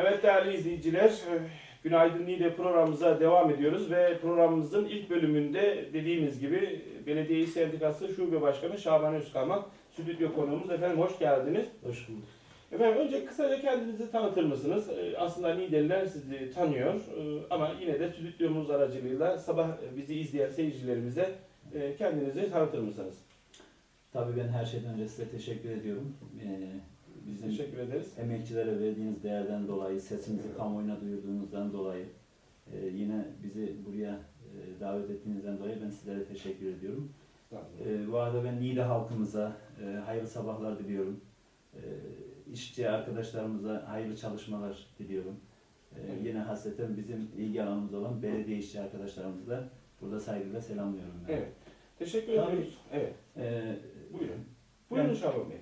Evet değerli izleyiciler, e, Günaydın Niğde programımıza devam ediyoruz ve programımızın ilk bölümünde dediğimiz gibi Belediye İş Sendikası Şube Başkanı Şaban Özkalmak stüdyo konuğumuz. Efendim hoş geldiniz. Hoş bulduk. Efendim önce kısaca kendinizi tanıtır mısınız? E, Aslında Niğdeliler sizi tanıyor e, ama yine de stüdyomuz aracılığıyla sabah bizi izleyen seyircilerimize kendinizi tanıtır mısınız? Tabii ben her şeyden önce size teşekkür ediyorum. Ee, bizim Teşekkür ederiz. emekçilere verdiğiniz değerden dolayı, sesimizi kamuoyuna duyurduğunuzdan dolayı, e, yine bizi buraya e, davet ettiğinizden dolayı ben sizlere teşekkür ediyorum. E, bu arada ben Niğde halkımıza e, hayırlı sabahlar diliyorum. E, işçi arkadaşlarımıza hayırlı çalışmalar diliyorum. E, Evet. yine hasreten bizim ilgi alanımız olan belediye işçi arkadaşlarımızı da burada saygıyla selamlıyorum. Ben. Evet. Teşekkür Tabii. ediyoruz. Evet. E, Buyurun. Buyurun Şaban Bey.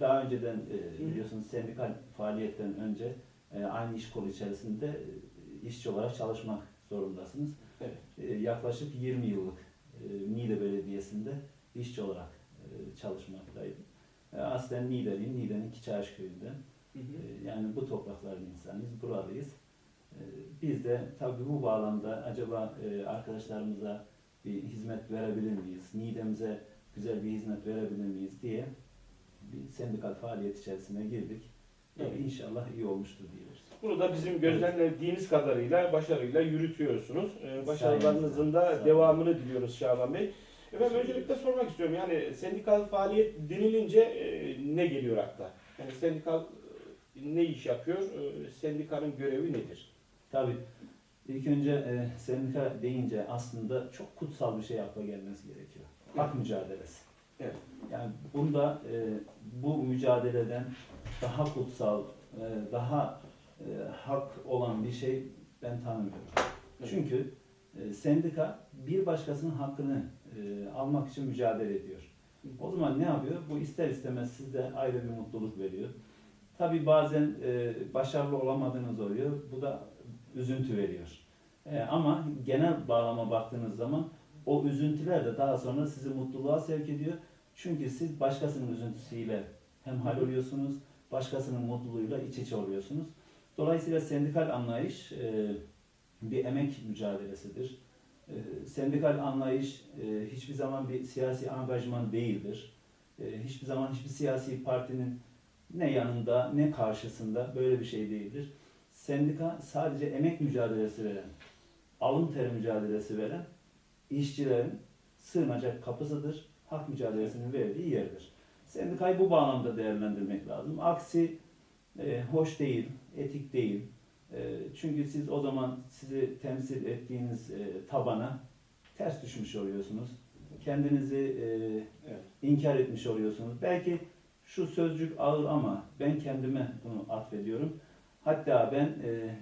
Daha önceden e, biliyorsunuz sendikal faaliyetten önce e, aynı iş kolu içerisinde e, işçi olarak çalışmak zorundasınız. Evet. E, yaklaşık 20 yıllık e, Niğde Belediyesi'nde işçi olarak e, çalışmaktaydım. E, aslen Niğdeliyim, Niğde'nin Kiçaş köyünden. Hı hı. E, yani bu toprakların insanıyız, buralıyız. E, biz de tabii bu bağlamda acaba e, arkadaşlarımıza bir hizmet verebilir miyiz? Niğde'mize güzel bir hizmet verebilir miyiz diye bir sendikal faaliyet içerisine girdik. Evet. E, İnşallah iyi olmuştur diyoruz. Bunu da bizim gözlemlediğimiz kadarıyla başarıyla yürütüyorsunuz. Ee, Başarılarınızın da devamını diliyoruz Şaban Bey. Efendim öncelikle sormak istiyorum yani sendikal faaliyet denilince e, ne geliyor akla? Yani sendikal e, ne iş yapıyor? E, sendikanın görevi nedir? Tabii ilk önce e, sendika deyince aslında çok kutsal bir şey akla gelmesi gerekiyor. Hak mücadelesi. Evet. Yani bunda e, bu mücadeleden daha kutsal, e, daha e, hak olan bir şey ben tanımıyorum. Evet. Çünkü e, sendika bir başkasının hakkını e, almak için mücadele ediyor. O zaman ne yapıyor? Bu ister istemez size ayrı bir mutluluk veriyor. Tabi bazen e, başarılı olamadığınız oluyor. Bu da üzüntü veriyor. E, ama genel bağlama baktığınız zaman o üzüntüler de daha sonra sizi mutluluğa sevk ediyor. Çünkü siz başkasının üzüntüsüyle hemhal oluyorsunuz. Başkasının mutluluğuyla iç içe oluyorsunuz. Dolayısıyla sendikal anlayış e, bir emek mücadelesidir. E, sendikal anlayış e, hiçbir zaman bir siyasi angajman değildir. E, hiçbir zaman hiçbir siyasi partinin ne yanında ne karşısında böyle bir şey değildir. Sendika sadece emek mücadelesi veren, alın teri mücadelesi veren işçilerin sığınacak kapısıdır. Hak mücadelesinin verdiği yerdir. Sendikayı bu bağlamda değerlendirmek lazım. Aksi e, hoş değil, etik değil. E, çünkü siz o zaman sizi temsil ettiğiniz e, tabana ters düşmüş oluyorsunuz. Kendinizi e, Evet. inkar etmiş oluyorsunuz. Belki şu sözcük ağır ama ben kendime bunu atfediyorum. Hatta ben e,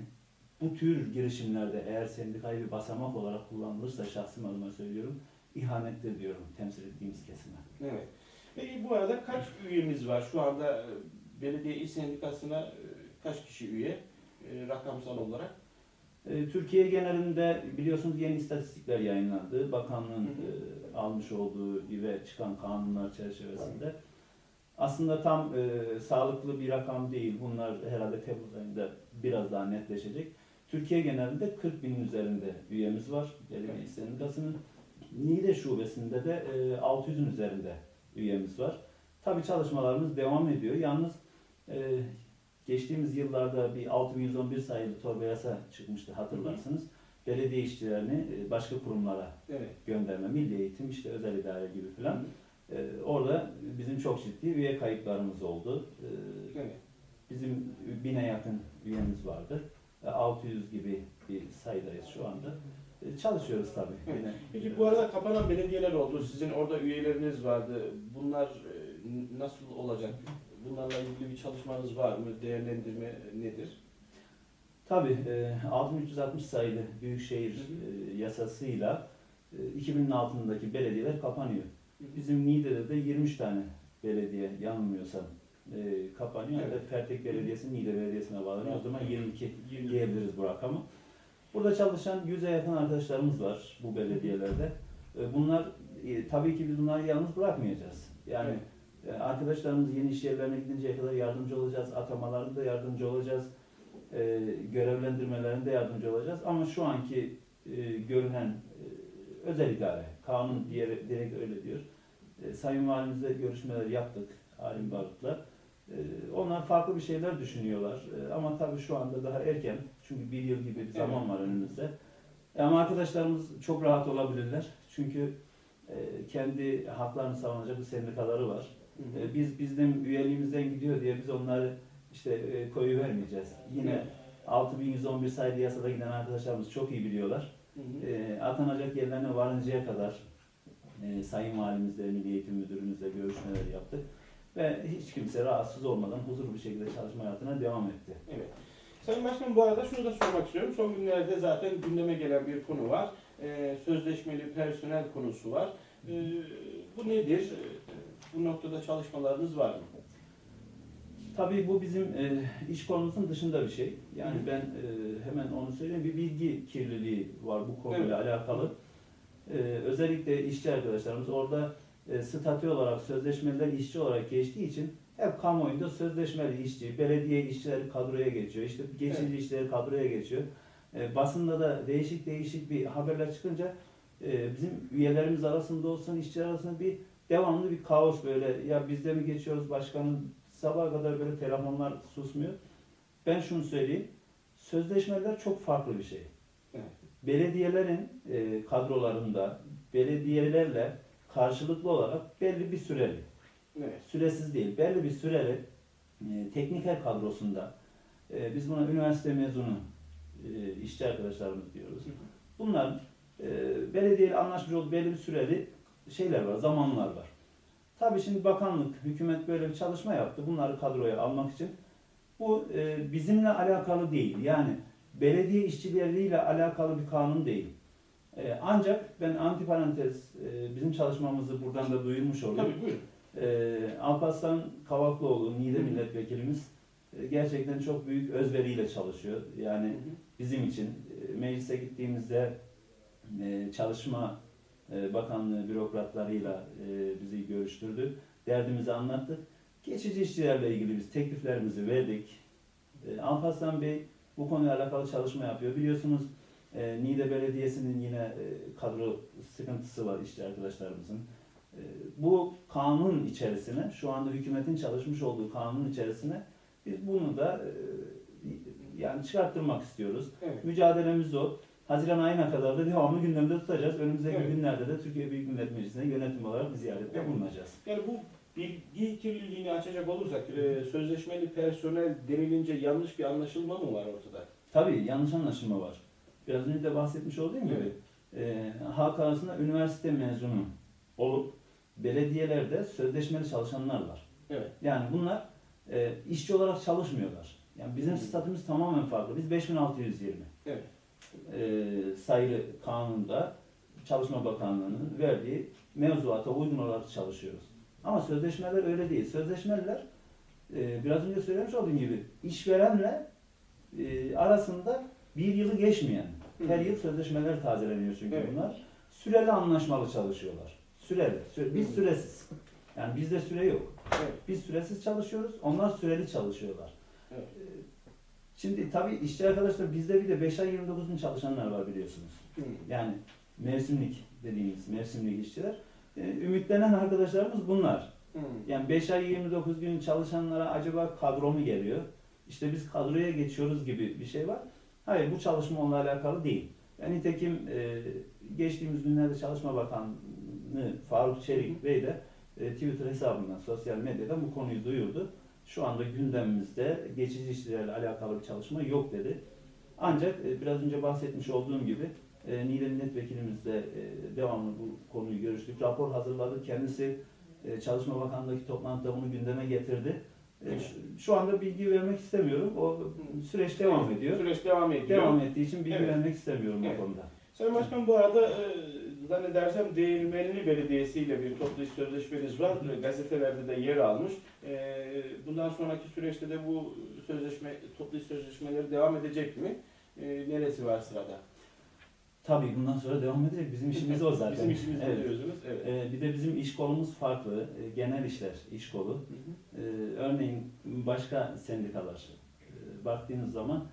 bu tür girişimlerde eğer sendikayı bir basamak olarak kullanılırsa şahsım adıma söylüyorum, ihanettir diyorum temsil ettiğimiz kesime. Evet. Peki bu arada kaç üyemiz var? Şu anda e, belediye iş sendikasına e, kaç kişi üye e, rakamsal olarak? Türkiye genelinde biliyorsunuz yeni istatistikler yayınlandı. Bakanlığın Hı hı. almış olduğu ve çıkan kanunlar çerçevesinde. Aslında tam e, sağlıklı bir rakam değil. Bunlar herhalde Temmuz ayında biraz daha netleşecek. Türkiye genelinde 40 binin üzerinde üyemiz var belediye sendikasının. Niğde şubesinde de e, 600'ün üzerinde üyemiz var. Tabii çalışmalarımız devam ediyor. Yalnız e, geçtiğimiz yıllarda bir 6111 sayılı torba yasa çıkmıştı hatırlarsınız. Belediye işçilerini e, başka kurumlara Evet. gönderme, milli eğitim, işte özel idare gibi falan. E, orada bizim çok ciddi üye kayıplarımız oldu. E, Evet. bizim bine yakın üyemiz vardı. E, 600 gibi bir sayıdayız şu anda. E, çalışıyoruz tabii. Evet. Yine- Peki bu arada kapanan belediyeler oldu. Sizin orada üyeleriniz vardı. Bunlar e, nasıl olacak? Bunlarla ilgili bir çalışmanız var mı? Değerlendirme nedir? Tabii e, 6360 sayılı Büyükşehir e, yasasıyla e, 2000'in altındaki belediyeler kapanıyor. Bizim Niğde'de de 23 tane belediye yanılmıyorsam e, kapanıyor. Evet. Hatta Fertek Belediyesi Niğde Belediyesi'ne bağlanıyor. O zaman 22 Yirmi- diyebiliriz bu rakamı. Burada çalışan 100'e yakın arkadaşlarımız var bu belediyelerde. E, Bunlar e, tabii ki biz bunları yalnız bırakmayacağız. Yani Evet. e, arkadaşlarımız yeni iş yerlerine gidinceye kadar yardımcı olacağız. Atamalarında yardımcı olacağız. e, görevlendirmelerinde yardımcı olacağız. Ama şu anki e, görünen e, özel idare, kanun diye direkt öyle diyor. E, Sayın Valimizle görüşmeler yaptık, Alim Barut'la. E, onlar farklı bir şeyler düşünüyorlar. E, ama tabii şu anda daha erken. Çünkü bir yıl gibi bir zaman var önümüzde. E, ama arkadaşlarımız çok rahat olabilirler. Çünkü e, kendi haklarını savunacak bir sendikaları var. Hı hı. E, biz bizim üyeliğimizden gidiyor diye biz onları işte koyu vermeyeceğiz. Yine Evet. 6111 sayılı yasada giden arkadaşlarımız çok iyi biliyorlar. Hı hı. Atanacak yerlerine varıncaya kadar Sayın Valimizle, Milli Eğitim Müdürümüzle görüşmeler yaptık. Ve hiç kimse rahatsız olmadan huzurlu bir şekilde çalışma hayatına devam etti. Evet. Sayın Başkanım bu arada şunu da sormak istiyorum. Son günlerde zaten gündeme gelen bir konu var. Ee, sözleşmeli personel konusu var. Ee, bu nedir? Ee, bu noktada çalışmalarınız var mı? Tabii bu bizim e, iş konumuzun dışında bir şey. Yani Hı. ben e, hemen onu söyleyeyim. Bir bilgi kirliliği var bu konuyla alakalı. E, özellikle işçi arkadaşlarımız orada e, statü olarak sözleşmeliler işçi olarak geçtiği için hep kamuoyunda sözleşmeli işçi, belediye işçileri kadroya geçiyor. İşte geçici Evet. işçileri kadroya geçiyor. E, basında da değişik değişik bir haberler çıkınca e, bizim üyelerimiz arasında olsun, işçiler arasında bir devamlı bir kaos böyle. Ya bizde mi geçiyoruz başkanın sabaha kadar böyle telefonlar susmuyor. Ben şunu söyleyeyim. Sözleşmeler çok farklı bir şey. Evet. Belediyelerin e, kadrolarında belediyelerle karşılıklı olarak belli bir süreli, Evet. süresiz değil, belli bir süreli e, tekniker kadrosunda e, biz buna üniversite mezunu e, işçi arkadaşlarımız diyoruz. Bunların e, belediyeyle anlaşmış olduğu belli bir süreli şeyler var, zamanlar var. Tabii şimdi bakanlık, hükümet böyle bir çalışma yaptı bunları kadroya almak için. Bu e, bizimle alakalı değil. Yani belediye işçileriyle alakalı bir kanun değil. E, ancak ben antiparantez e, bizim çalışmamızı buradan da duyurmuş olayım. Tabii buyurun. E, Alparslan Kavaklıoğlu, Niğde Hı. milletvekilimiz e, gerçekten çok büyük özveriyle çalışıyor. Yani hı. bizim için e, meclise gittiğimizde e, Çalışma e, Bakanlığı bürokratlarıyla e, bizi görüştürdü. Derdimizi anlattık. Geçici işçilerle ilgili biz tekliflerimizi verdik. E, Alparslan Bey bu konuyla alakalı çalışma yapıyor. Biliyorsunuz e, Niğde Belediyesi'nin yine e, kadro sıkıntısı var işçi arkadaşlarımızın. E, bu kanun içerisine, şu anda hükümetin çalışmış olduğu kanun içerisine biz bunu da e, yani çıkarttırmak istiyoruz. Evet. Mücadelemiz o. Haziran ayına kadar da devamlı gündemde tutacağız. Önümüzdeki Evet. günlerde de Türkiye Büyük Millet Meclisi'ne yönetim olarak bir ziyarette Evet. bulunacağız. Yani bu bilgi kirliliğini açacak olursak e, sözleşmeli personel denilince yanlış bir anlaşılma mı var ortada? Tabii yanlış anlaşılma var. Biraz önce de bahsetmiş olduğum gibi Evet. e, halk arasında üniversite mezunu olup belediyelerde sözleşmeli çalışanlar var. Evet. Yani bunlar e, işçi olarak çalışmıyorlar. Yani bizim Hı. statümüz tamamen farklı. Biz 5620 Evet. e, sayılı kanunda Çalışma Bakanlığı'nın verdiği mevzuata uygun olarak çalışıyoruz. Ama sözleşmeler öyle değil. Sözleşmeler e, biraz önce söylemiş olduğum gibi işverenle e, arasında bir yılı geçmeyen her yıl sözleşmeler tazeleniyor çünkü Evet. bunlar. Süreli anlaşmalı çalışıyorlar. Süreli. Süre- biz süresiz. Yani bizde süre yok. Evet. Biz süresiz çalışıyoruz. Onlar süreli çalışıyorlar. Evet. Ee, Şimdi tabii işçi arkadaşlar bizde bir de 5 ay 29 gün çalışanlar var biliyorsunuz. Hı. Yani mevsimlik dediğimiz mevsimlik işçiler. Ee, ümitlenen arkadaşlarımız bunlar. Hı. Yani 5 ay 29 gün çalışanlara acaba kadro mu geliyor? İşte biz kadroya geçiyoruz gibi bir şey var. Hayır bu çalışma onunla alakalı değil. Yani nitekim e, geçtiğimiz günlerde Çalışma Bakanı Faruk Çelik Bey de e, Twitter hesabından, sosyal medyadan bu konuyu duyurdu. Şu anda gündemimizde geçici işçilerle alakalı bir çalışma yok dedi. Ancak e, biraz önce bahsetmiş olduğum gibi e, Niğde Milletvekilimizle e, devamlı bu konuyu görüştük. Rapor hazırladı. Kendisi e, Çalışma Bakanlığı'ndaki toplantıda bunu gündeme getirdi. E, şu, şu anda bilgi vermek istemiyorum. O süreç devam ediyor. Süreç devam ediyor. Devam ettiği için bilgi Evet. vermek istemiyorum Evet. o konuda. Sayın Başkan bu arada e, zannedersem Değirmenli Belediyesi ile bir toplu iş sözleşmeniz var. E, Gazetelerde de yer almış. E, bundan sonraki süreçte de bu sözleşme, toplu iş sözleşmeleri devam edecek mi? E, neresi var sırada? Tabii bundan sonra devam edecek. Bizim işimiz o zaten. Bizim işimiz Evet. biliyorsunuz. Evet. E, bir de bizim iş kolumuz farklı. E, genel işler, iş kolu. Hı hı. Ee, örneğin başka sendikalar e, baktığınız zaman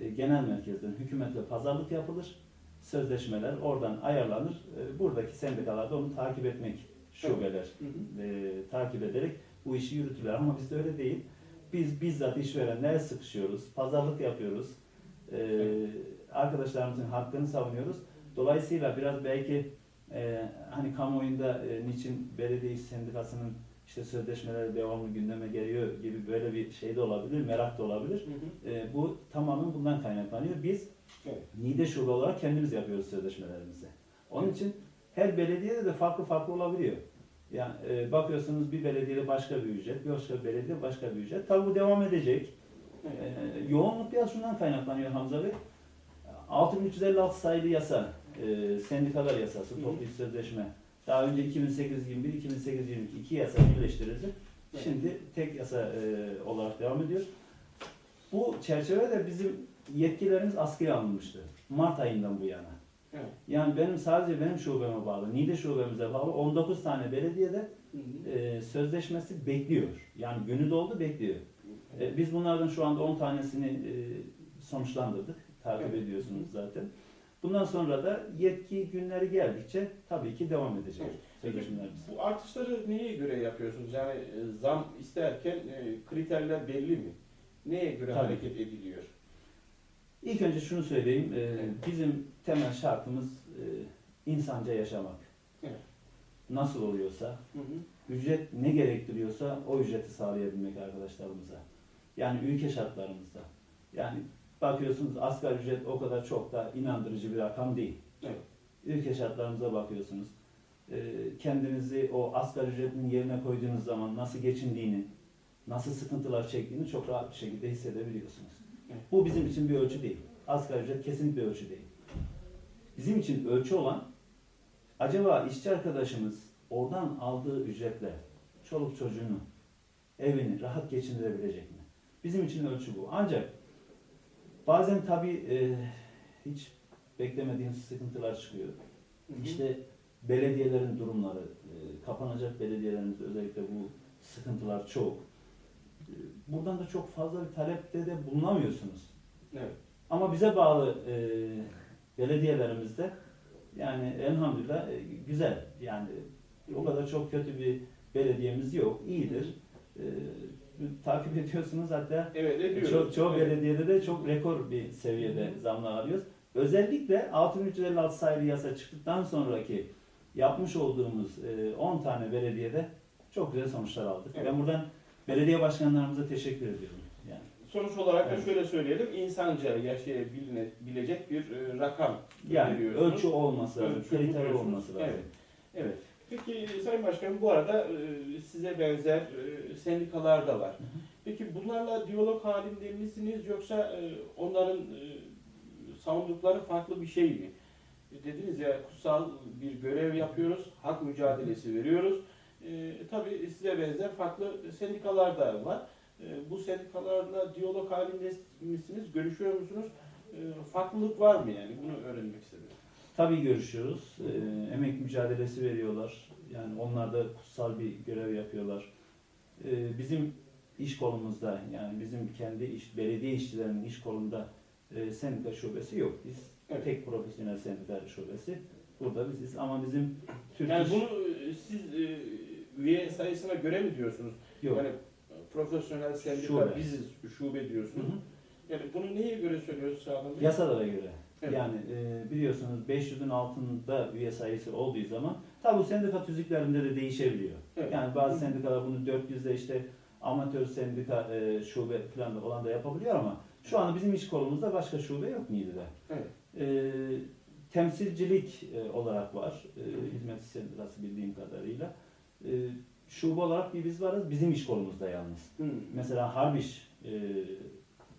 e, genel merkezden hükümetle pazarlık yapılır. Sözleşmeler oradan ayarlanır. E, buradaki sendikalarda onu takip etmek şubeler Hı hı. e, takip ederek bu işi yürütürler. Ama bizde öyle değil. Biz bizzat işverenlere sıkışıyoruz, pazarlık yapıyoruz. E, arkadaşlarımızın hakkını savunuyoruz. Dolayısıyla biraz belki e, hani kamuoyunda e, niçin belediye iş sendikasının işte sözleşmeleri devamlı gündeme geliyor gibi böyle bir şey de olabilir, merak da olabilir. Hı hı. E, bu tamamen bundan kaynaklanıyor. Biz Evet. NİDE şube olarak kendimiz yapıyoruz sözleşmelerimizi. Onun için her belediyede de farklı farklı olabiliyor. Yani e, bakıyorsunuz bir belediyede başka bir ücret, bir başka bir belediyede başka bir ücret. Tabii bu devam edecek. Evet. E, yoğunluk biraz şundan kaynaklanıyor Hamza Bey. 6356 sayılı yasa, e, sendikalar yasası, toplu iş sözleşme. Daha önce 2008-21, 2008-22 iki yasa birleştirildi. Şimdi tek yasa e, olarak devam ediyor. Bu çerçevede bizim yetkilerimiz askıya alınmıştı. Mart ayından bu yana. Evet. Yani benim sadece benim şubeme bağlı, NİDE şubemize bağlı 19 tane belediyede e, sözleşmesi bekliyor. Yani günü doldu bekliyor. E, biz bunlardan şu anda 10 tanesini e, sonuçlandırdık. Takip ediyorsunuz zaten. Bundan sonra da yetki günleri geldikçe tabii ki devam edecek sözleşmelerimiz. bu artışları neye göre yapıyorsunuz? Yani e, zam isterken e, kriterler belli mi? Neye göre Tabii. hareket ediliyor? İlk önce şunu söyleyeyim. e, bizim temel şartımız e, insanca yaşamak. Evet. Nasıl oluyorsa, Hı hı. ücret ne gerektiriyorsa o ücreti sağlayabilmek arkadaşlarımıza. Yani ülke şartlarımızda. Yani bakıyorsunuz asgari ücret o kadar çok da inandırıcı bir rakam değil. Evet. Ülke şartlarımıza bakıyorsunuz. E, kendinizi o asgari ücretin yerine koyduğunuz zaman nasıl geçindiğini, nasıl sıkıntılar çektiğini çok rahat bir şekilde hissedebiliyorsunuz. Evet. Bu bizim için bir ölçü değil. Asgari ücret kesinlikle ölçü değil. Bizim için ölçü olan acaba işçi arkadaşımız oradan aldığı ücretle çoluk çocuğunu, evini rahat geçindirebilecek mi? Bizim için ölçü bu. Ancak bazen tabii e, hiç beklemediğimiz sıkıntılar çıkıyor. Hı hı. İşte belediyelerin durumları, e, kapanacak belediyelerimizde özellikle bu sıkıntılar çok. E, Buradan da çok fazla bir talepte de bulunamıyorsunuz. Evet. Ama bize bağlı e, belediyelerimizde yani elhamdülillah e, güzel. Yani o kadar çok kötü bir belediyemiz yok. İyidir. E, takip ediyorsunuz hatta Evet ediyoruz. çok, çoğu Evet. belediyede de çok rekor bir seviyede zamlar alıyoruz. Özellikle 6356 sayılı yasa çıktıktan sonraki yapmış olduğumuz e, 10 tane belediyede çok güzel sonuçlar aldık. Evet. Ben buradan belediye başkanlarımıza teşekkür ediyorum. Yani Sonuç olarak da Evet. şöyle söyleyelim, insanca yaşayabilecek bir e, rakam yani ölçü olması lazım, kriter olması lazım. Evet. Evet. Peki Sayın Başkanım bu arada e, size benzer e, sendikalar da var. Peki bunlarla diyalog halinde misiniz yoksa e, onların savundukları farklı bir şey mi? Dediniz ya kutsal bir görev yapıyoruz, hak mücadelesi veriyoruz. E, tabii size benzer farklı sendikalar da var. E, bu sendikalarla diyalog halinde misiniz, görüşüyor musunuz? E, farklılık var mı yani? Bunu öğrenmek istedim. Tabii görüşüyoruz. Ee, emek mücadelesi veriyorlar. Yani onlar da kutsal bir görev yapıyorlar. Ee, bizim iş kolumuzda yani bizim kendi iş, belediye işçilerinin iş kolunda e, sendika şubesi yok. Biz Evet. tek profesyonel sendika şubesi. Burada biziz ama bizim Türk Yani İş- bunu e, siz e, üye sayısına göre mi diyorsunuz? yok. Yani profesyonel sendika Şube. biziz, şube Hı diyorsunuz. hı. Yani bunu neye göre söylüyoruz Bey? Yasalara göre. Evet. Yani e, biliyorsunuz 500'ün altında üye sayısı olduğu zaman tabi bu sendika tüzüklerinde de değişebiliyor. Evet. Yani bazı sendikalar bunu 400'de işte amatör sendika e, şube falan da olan da yapabiliyor ama şu anda bizim iş kolumuzda başka şube yok Niğde'de. Evet. E, temsilcilik e, olarak var. E, hizmet sendikası bildiğim kadarıyla. E, şube olarak bir biz varız. Bizim iş kolumuzda yalnız. Hı. Mesela Harbiş e,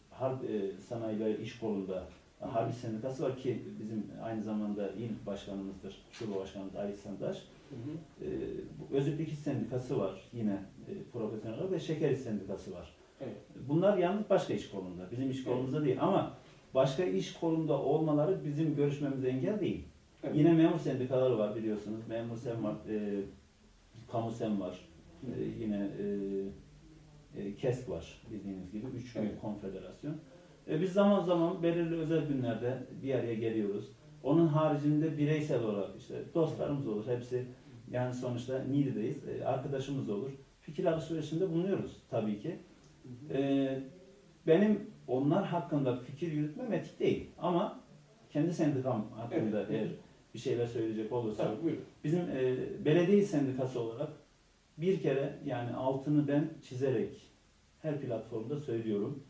Harp e, Sanayileri İş Kolu'nda Harbiş Sendikası var ki bizim aynı zamanda il başkanımızdır, şube başkanımız Ali Sandaş. Hı hı. E, bu Özürlük İş Sendikası var yine e, profesyonel olarak ve Şeker İş Sendikası var. Evet. Bunlar yalnız başka iş kolunda, bizim iş kolumuzda değil ama başka iş kolunda olmaları bizim görüşmemize engel değil. Evet. Yine memur sendikaları var biliyorsunuz. Memur sen var, e, kamu sen var. E, yine e, e, KESK var bildiğiniz gibi. Üç Evet. konfederasyon. E, biz zaman zaman belirli özel günlerde bir araya geliyoruz. Onun haricinde bireysel olarak işte dostlarımız olur hepsi. Yani sonuçta Niğde'deyiz. E, arkadaşımız olur. Fikir alışverişinde bulunuyoruz tabii ki. E, benim onlar hakkında fikir yürütmem etik değil. Ama kendi sendikam hakkında Evet. eğer bir şeyler söyleyecek buyurun. Bizim e, belediye sendikası olarak bir kere yani altını ben çizerek her platformda söylüyorum.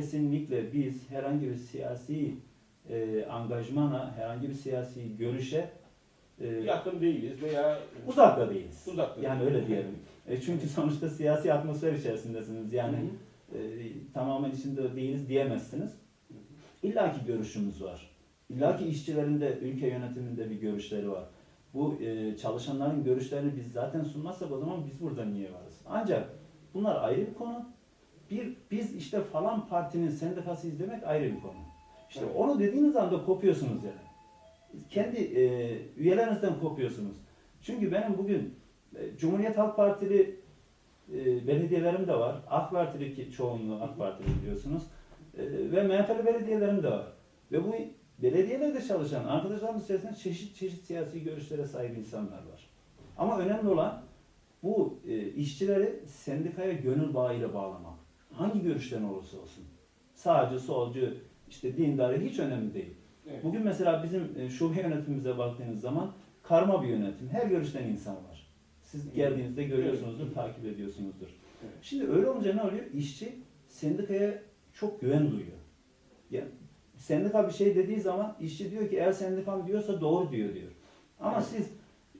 Kesinlikle biz herhangi bir siyasi e, angajmana, herhangi bir siyasi görüşe e, Yakın değiliz veya uzakta değiliz. uzakta. Yani öyle diyelim. E, çünkü sonuçta siyasi atmosfer içerisindesiniz. Yani Hı hı. e, tamamen içinde değiliz diyemezsiniz. İlla ki görüşümüz var. İlla ki işçilerin de ülke yönetiminde bir görüşleri var. Bu e, çalışanların görüşlerini biz zaten sunmazsak o zaman biz burada niye varız? Ancak bunlar ayrı bir konu. Bir, biz işte falan partinin sendikası izlemek ayrı bir konu. İşte Evet. onu dediğiniz anda kopuyorsunuz yani. Kendi e, üyelerinizden kopuyorsunuz. Çünkü benim bugün e, Cumhuriyet Halk Partili e, belediyelerim de var. AK Partili ki çoğunluğu AK Partili biliyorsunuz. E, ve MHP'li belediyelerim de var. Ve bu belediyelerde çalışan arkadaşlarımız içerisinde çeşit çeşit siyasi görüşlere sahip insanlar var. Ama önemli olan bu e, işçileri sendikaya gönül bağıyla bağlamak. Hangi görüşten olursa olsun. Sağcı, solcu, işte dindarı hiç önemli değil. Evet. Bugün mesela bizim e, şube yönetimimize baktığınız zaman karma bir yönetim. Her görüşten insan var. Siz geldiğinizde görüyorsunuzdur, takip ediyorsunuzdur. Evet. Şimdi öyle olunca ne oluyor? İşçi sendikaya çok güven duyuyor. Yani sendika bir şey dediği zaman işçi diyor ki eğer sendikam diyorsa doğru diyor diyor. Ama Evet. siz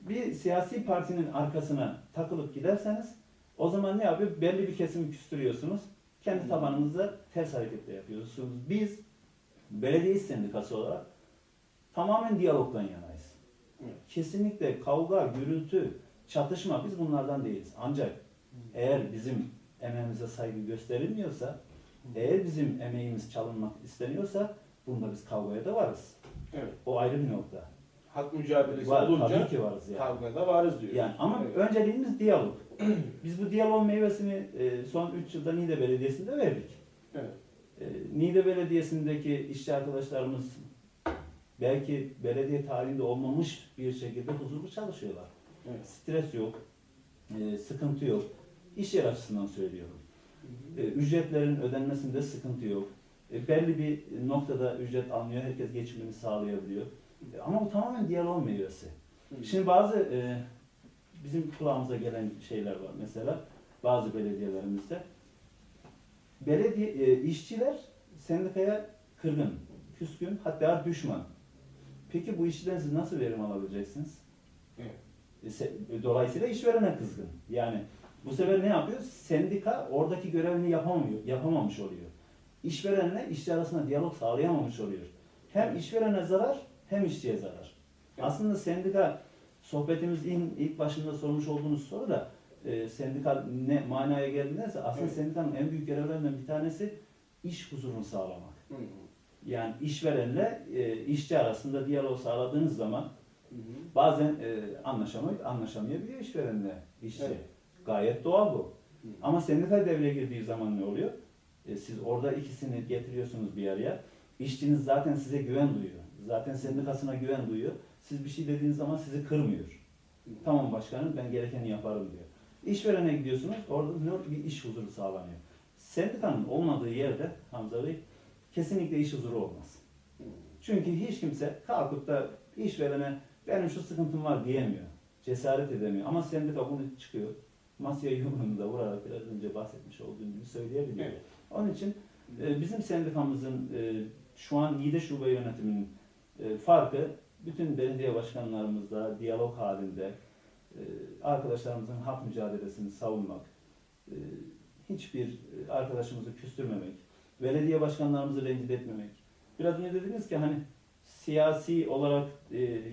bir siyasi partinin arkasına takılıp giderseniz o zaman ne yapıyor? Belli bir kesimi küstürüyorsunuz. Kendi Hı. tabanınızda ters hareketle yapıyorsunuz. Biz belediye sendikası olarak tamamen diyalogdan yanayız. Evet. Kesinlikle kavga, gürültü, çatışma biz bunlardan değiliz. Ancak eğer bizim emeğimize saygı gösterilmiyorsa, eğer bizim emeğimiz çalınmak isteniyorsa bunda biz kavgaya da varız. Evet. O ayrı bir nokta. Hak mücadelesi Var, olunca tabii ki varız yani. kavgada varız diyor. Yani ama Evet. önceliğimiz diyalog. Biz bu diyalog meyvesini e, son 3 yılda Niğde Belediyesi'nde verdik. Evet. E, Niğde Belediyesi'ndeki işçi arkadaşlarımız belki belediye tarihinde olmamış bir şekilde huzurlu çalışıyorlar. Evet. Stres yok, e, sıkıntı yok. İş yer açısından söylüyorum. E, ücretlerin ödenmesinde sıkıntı yok. E, belli bir noktada ücret almıyor, herkes geçimini sağlayabiliyor. E, ama bu tamamen diyalog meyvesi. Hı. Şimdi bazı e, bizim kulağımıza gelen şeyler var mesela bazı belediyelerimizde. Belediye e, işçiler sendikaya kırgın, küskün, hatta düşman. Peki bu işçiden siz nasıl verim alabileceksiniz? Evet. E, se- dolayısıyla işverene kızgın. Yani bu sefer ne yapıyor? Sendika oradaki görevini yapamıyor, yapamamış oluyor. İşverenle işçi arasında diyalog sağlayamamış oluyor. Hem işverene zarar hem işçiye zarar. Evet. Aslında sendika sohbetimizin ilk başında sormuş olduğunuz soru da e, sendika ne manaya geldiğindesə aslında Evet. sendikanın en büyük görevlerinden bir tanesi iş huzurunu sağlamak. Hı hı. Yani işverenle e, işçi arasında diyalog sağladığınız zaman Hı hı. bazen e, anlaşamay anlaşamayabiliyor işverenle işçi. Evet. Gayet doğal bu. Hı. Ama sendika devreye girdiği zaman ne oluyor? E, siz orada ikisini getiriyorsunuz bir araya. İşçiniz zaten size güven duyuyor. Zaten sendikasına güven duyuyor. Siz bir şey dediğiniz zaman sizi kırmıyor. Tamam başkanım ben gerekeni yaparım diyor. İşverene gidiyorsunuz orada bir iş huzuru sağlanıyor. Sendikanın olmadığı yerde Hamza Bey kesinlikle iş huzuru olmaz. Çünkü hiç kimse kalkıp da işverene benim şu sıkıntım var diyemiyor. Cesaret edemiyor. Ama sendika bunu çıkıyor. Masaya yumruğunu da vurarak biraz önce bahsetmiş olduğum gibi söyleyebiliyor. Evet. Onun için e, bizim sendikamızın e, şu an Niğde Şube Yönetiminin e, farkı bütün belediye başkanlarımızla diyalog halinde e, arkadaşlarımızın hak mücadelesini savunmak, e, hiçbir arkadaşımızı küstürmemek, belediye başkanlarımızı rencide etmemek. Biraz önce dediniz ki hani siyasi olarak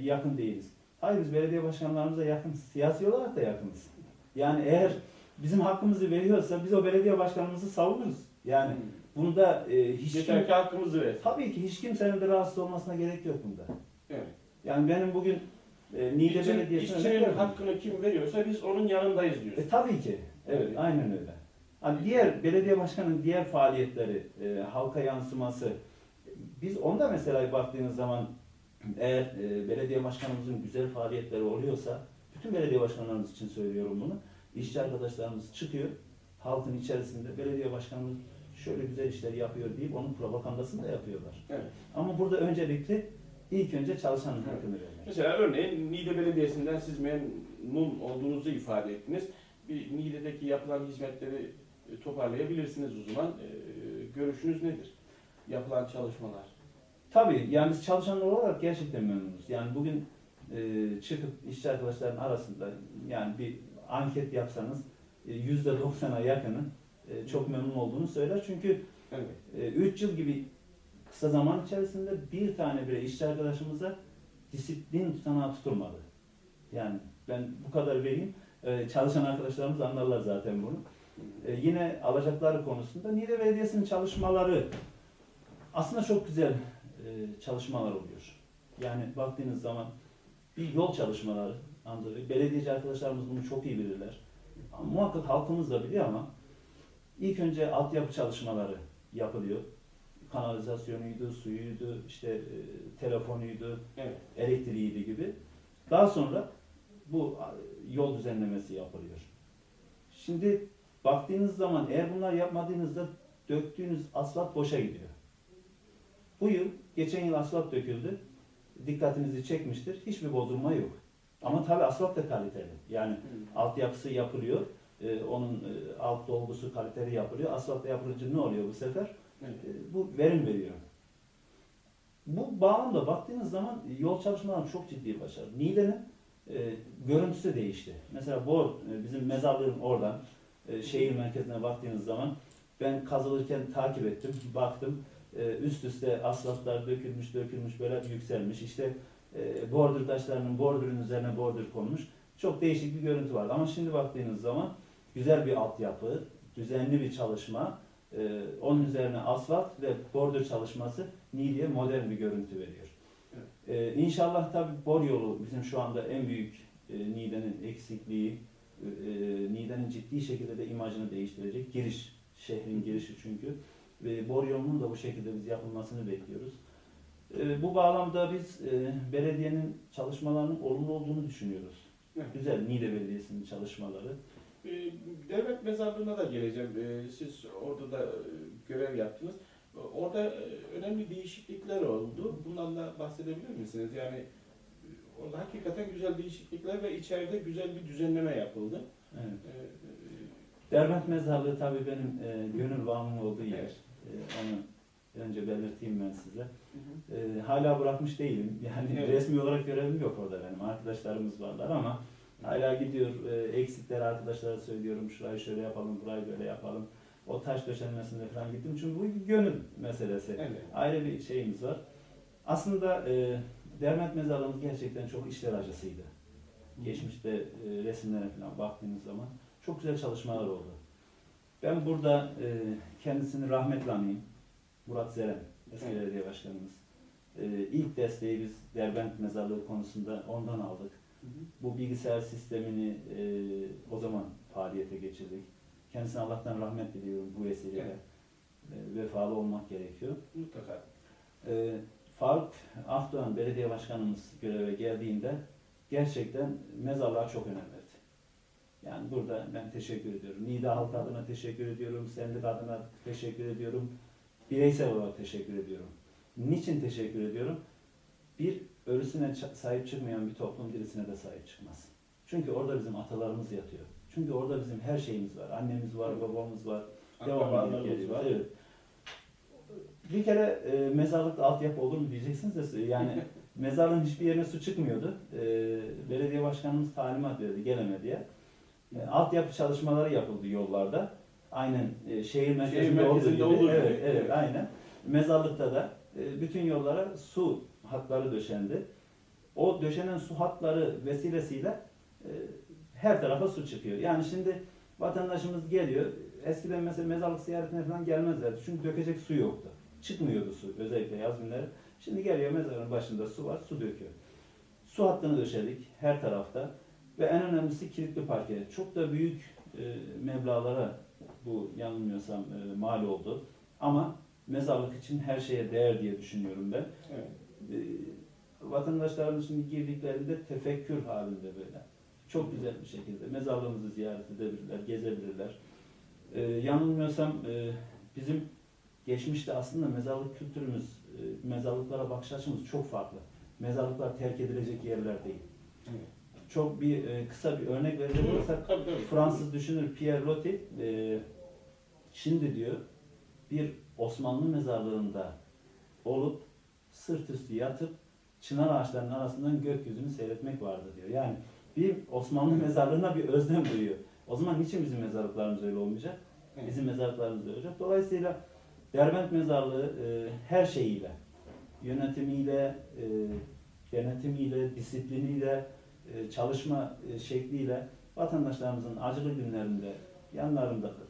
yakın değiliz. Hayır biz belediye başkanlarımıza yakınız. Siyasi olarak da yakınız. Yani eğer bizim hakkımızı veriyorsa biz o belediye başkanımızı savunuruz. Yani Hı. Bunda e, hiç Yeter kim, ki hakkımızı ver. tabii ki hiç kimsenin de rahatsız olmasına gerek yok bunda. Evet. Yani benim bugün e, Niğde İşçi- Belediyesi'ne işçinin örnek verdim. hakkını kim veriyorsa biz onun yanındayız diyoruz. E, tabii ki. Evet, Evet. aynen öyle. Hani diğer belediye başkanının diğer faaliyetleri, e, halka yansıması, biz onda mesela baktığınız zaman eğer e, belediye başkanımızın güzel faaliyetleri oluyorsa, bütün belediye başkanlarımız için söylüyorum bunu, işçi arkadaşlarımız çıkıyor, halkın içerisinde belediye başkanımız şöyle güzel işler yapıyor deyip onun propagandasını da yapıyorlar. Evet. Ama burada öncelikli ilk önce çalışanın Evet. hakkını vermek. Mesela örneğin Niğde Belediyesi'nden siz memnun olduğunuzu ifade ettiniz. Bir Niğde'deki yapılan hizmetleri e, toparlayabilirsiniz o zaman. E, Görüşünüz nedir? Yapılan çalışmalar. Tabii yani çalışanlar olarak gerçekten memnunuz. Yani bugün e, çıkıp işçi arkadaşların arasında yani bir anket yapsanız e, yüzde doksana yakını e, çok memnun olduğunu söyler. Çünkü Evet. 3 yıl gibi kısa zaman içerisinde bir tane bile işçi arkadaşımıza disiplin tutanağı tutulmadı. Yani ben bu kadar vereyim. E, çalışan arkadaşlarımız anlarlar zaten bunu. E, yine alacakları konusunda Niğde Belediyesi'nin çalışmaları aslında çok güzel e, çalışmalar oluyor. Yani baktığınız zaman bir yol çalışmaları, anladığım belediyeci arkadaşlarımız bunu çok iyi bilirler. Ama muhakkak halkımız da biliyor ama ilk önce altyapı çalışmaları yapılıyor. Kanalizasyonuydu, suyuydu, işte e, telefonuydu, Evet. elektriğiydi gibi. Daha sonra bu yol düzenlemesi yapılıyor. Şimdi baktığınız zaman eğer bunlar yapmadığınızda döktüğünüz asfalt boşa gidiyor. Bu yıl, geçen yıl asfalt döküldü. Dikkatinizi çekmiştir. Hiçbir bozulma yok. Ama tabii asfalt da kaliteli. Yani altyapısı yapılıyor. Ee, onun e, alt dolgusu kaliteli yapılıyor. Asfalt yapılınca ne oluyor bu sefer? Evet. E, bu verim veriyor. Bu bağlamda baktığınız zaman yol çalışmaları çok ciddi başarı. Niğde'nin e, görüntüsü değişti. Mesela Bor, e, bizim mezarlığın oradan e, şehir merkezine baktığınız zaman ben kazılırken takip ettim, baktım. E, üst üste asfaltlar dökülmüş, dökülmüş, böyle yükselmiş. İşte e, border taşlarının bordürün üzerine border konmuş. Çok değişik bir görüntü vardı. Ama şimdi baktığınız zaman güzel bir altyapı, düzenli bir çalışma, ee, onun üzerine asfalt ve bordür çalışması Niğde'ye modern bir görüntü veriyor. Ee, inşallah tabii bor yolu bizim şu anda en büyük e, Niğde'nin eksikliği, e, Niğde'nin ciddi şekilde de imajını değiştirecek. Giriş, şehrin girişi çünkü. Ve bor yolunun da bu şekilde biz yapılmasını bekliyoruz. Ee, bu bağlamda biz e, belediyenin çalışmalarının olumlu olduğunu düşünüyoruz. Evet. Güzel Niğde Belediyesi'nin çalışmaları. E, Devlet mezarlığına da geleceğim. E, Siz orada da e, görev yaptınız. Orada önemli değişiklikler oldu. Bundan da bahsedebilir misiniz? Yani orada hakikaten güzel değişiklikler ve içeride güzel bir düzenleme yapıldı. Evet. E, Derbent Mezarlığı tabii benim e, gönül bağımın olduğu yer. Evet. E, onu önce belirteyim ben size. hı hı. E, hala bırakmış değilim. Yani Evet. resmi olarak görevim yok orada benim. Arkadaşlarımız varlar ama hala gidiyor e, eksikleri arkadaşlara söylüyorum. Şurayı şöyle yapalım, burayı böyle yapalım. O taş döşenmesinde falan gittim. Çünkü bu gönül meselesi. Evet. Ayrı bir şeyimiz var. Aslında e, Dermet Mezarlığımız gerçekten çok işler acısıydı. Geçmişte e, resimlere falan baktığınız zaman çok güzel çalışmalar oldu. Ben burada e, kendisini rahmetle anayım. Murat Zeren, eski Evet. belediye başkanımız. E, ilk desteği biz Derbent Mezarlığı konusunda ondan aldık. Bu bilgisayar sistemini e, o zaman faaliyete geçirdik. Kendisine Allah'tan rahmet diliyorum bu vesileyle. E, vefalı olmak gerekiyor. Mutlaka. E, Faruk Akdoğan belediye başkanımız göreve geldiğinde gerçekten mezarlığa çok önem verdi. Yani burada ben teşekkür ediyorum. Nida halk adına teşekkür ediyorum. Sendik adına teşekkür ediyorum. Bireysel olarak teşekkür ediyorum. Niçin teşekkür ediyorum? Bir, ölüsüne sahip çıkmayan bir toplum dirisine de sahip çıkmaz. Çünkü orada bizim atalarımız yatıyor. Çünkü orada bizim her şeyimiz var. Annemiz var, babamız var. Devamlı var. Evet. Bir kere e, mezarlıkta altyapı olur mu diyeceksiniz de yani mezarlığın hiçbir yerine su çıkmıyordu. E, belediye başkanımız talimat verdi geleme diye. E, altyapı çalışmaları yapıldı yollarda. Aynen e, şehir merkezinde, merkezinde olduğu gibi. Evet, evet, evet. aynen. Mezarlıkta da e, bütün yollara su hatları döşendi. O döşenen su hatları vesilesiyle e, her tarafa su çıkıyor. Yani şimdi vatandaşımız geliyor. Eskiden mesela mezarlık ziyaretine falan gelmezlerdi. Çünkü dökecek su yoktu. Çıkmıyordu su özellikle yaz günleri. Şimdi geliyor mezarın başında su var, su döküyor. Su hattını döşedik her tarafta ve en önemlisi kilitli parke. Çok da büyük e, meblağlara bu yanılmıyorsam e, mal oldu. Ama mezarlık için her şeye değer diye düşünüyorum ben. Evet. E, vatandaşlarımız şimdi girdiklerinde tefekkür halinde böyle. Çok güzel bir şekilde mezarlığımızı ziyaret edebilirler, gezebilirler. E, yanılmıyorsam e, bizim geçmişte aslında mezarlık kültürümüz, e, mezarlıklara bakış açımız çok farklı. Mezarlıklar terk edilecek yerler değil. Evet. Çok bir e, kısa bir örnek verecek olursak. Fransız düşünür Pierre Loti e, şimdi diyor bir Osmanlı mezarlığında olup sırt üstü yatıp çınar ağaçlarının arasından gökyüzünü seyretmek vardı diyor. Yani bir Osmanlı mezarlığına bir özlem duyuyor. O zaman niçin bizim mezarlıklarımız öyle olmayacak? Bizim mezarlıklarımız öyle olacak. Dolayısıyla Derbent mezarlığı e, her şeyiyle, yönetimiyle, e, denetimiyle, disipliniyle, e, çalışma e, şekliyle vatandaşlarımızın acılı günlerinde yanlarındadır.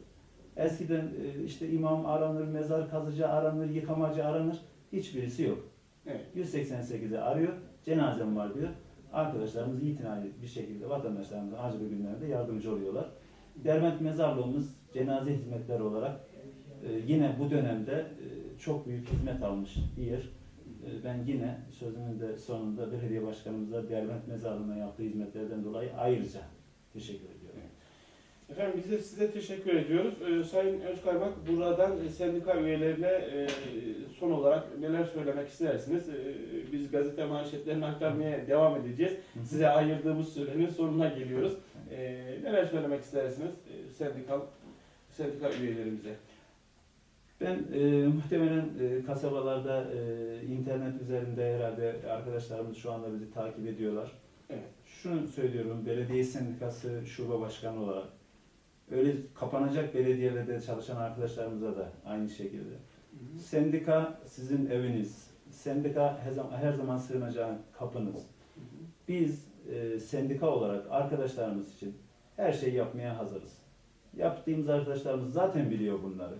Eskiden e, işte imam aranır, mezar kazıcı aranır, yıkamacı aranır. Hiçbirisi yok. Evet. 188'i arıyor, cenazem var diyor. Arkadaşlarımız itinaylı bir şekilde vatandaşlarımızın acılı günlerinde yardımcı oluyorlar. Derbent Mezarlığımız cenaze hizmetleri olarak e, yine bu dönemde e, çok büyük hizmet almış bir yer. E, ben yine sözümün de sonunda belediye başkanımıza Derbent Mezarlığı'na yaptığı hizmetlerden dolayı ayrıca teşekkür ediyorum. Efendim biz de size teşekkür ediyoruz. Ee, Sayın Özkaymak buradan e, sendika üyelerine e, son olarak neler söylemek istersiniz? Ee, biz gazete manşetlerini aktarmaya devam edeceğiz. Size ayırdığımız sürenin sonuna geliyoruz. Ee, neler söylemek istersiniz e, sendikal sendika üyelerimize? Ben e, muhtemelen e, kasabalarda e, internet üzerinde herhalde arkadaşlarımız şu anda bizi takip ediyorlar. Evet. Şunu söylüyorum, belediye sendikası şube başkanı olarak öyle kapanacak belediyelerde çalışan arkadaşlarımıza da aynı şekilde. Sendika sizin eviniz. Sendika her zaman, her zaman sığınacağın kapınız. Biz e, sendika olarak arkadaşlarımız için her şeyi yapmaya hazırız. Yaptığımız arkadaşlarımız zaten biliyor bunları.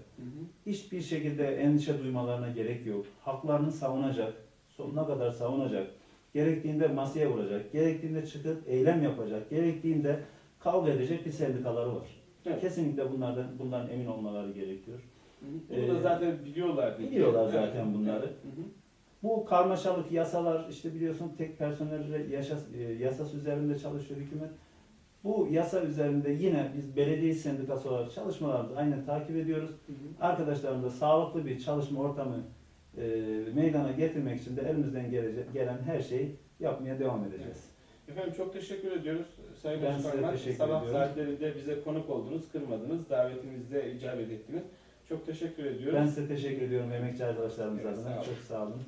Hiçbir şekilde endişe duymalarına gerek yok. Haklarını savunacak, sonuna kadar savunacak. Gerektiğinde masaya vuracak, gerektiğinde çıkıp eylem yapacak, gerektiğinde kavga edecek bir sendikaları var. Evet. Kesinlikle bunlardan bunların emin olmaları gerekiyor. Bunu da Ee, zaten biliyorlar. biliyorlar zaten bunları. Evet. Hı hı. Bu karmaşalık yasalar işte biliyorsun tek personelle yaşas, e, yasası üzerinde çalışıyor hükümet. Bu yasa üzerinde yine biz belediye sendikası olarak çalışmalarımızı aynen takip ediyoruz. Hı hı. Arkadaşlarımıza sağlıklı bir çalışma ortamı e, meydana getirmek için de elimizden gelecek, gelen her şeyi yapmaya devam edeceğiz. Efendim çok teşekkür ediyoruz. Sayın Ben sabah ediyorum. saatlerinde bize konuk oldunuz, kırmadınız, davetimizde icabet ettiniz. Çok teşekkür ediyoruz. Ben size teşekkür ediyorum emekçi arkadaşlarımız Evet, adına. Çok sağ olun.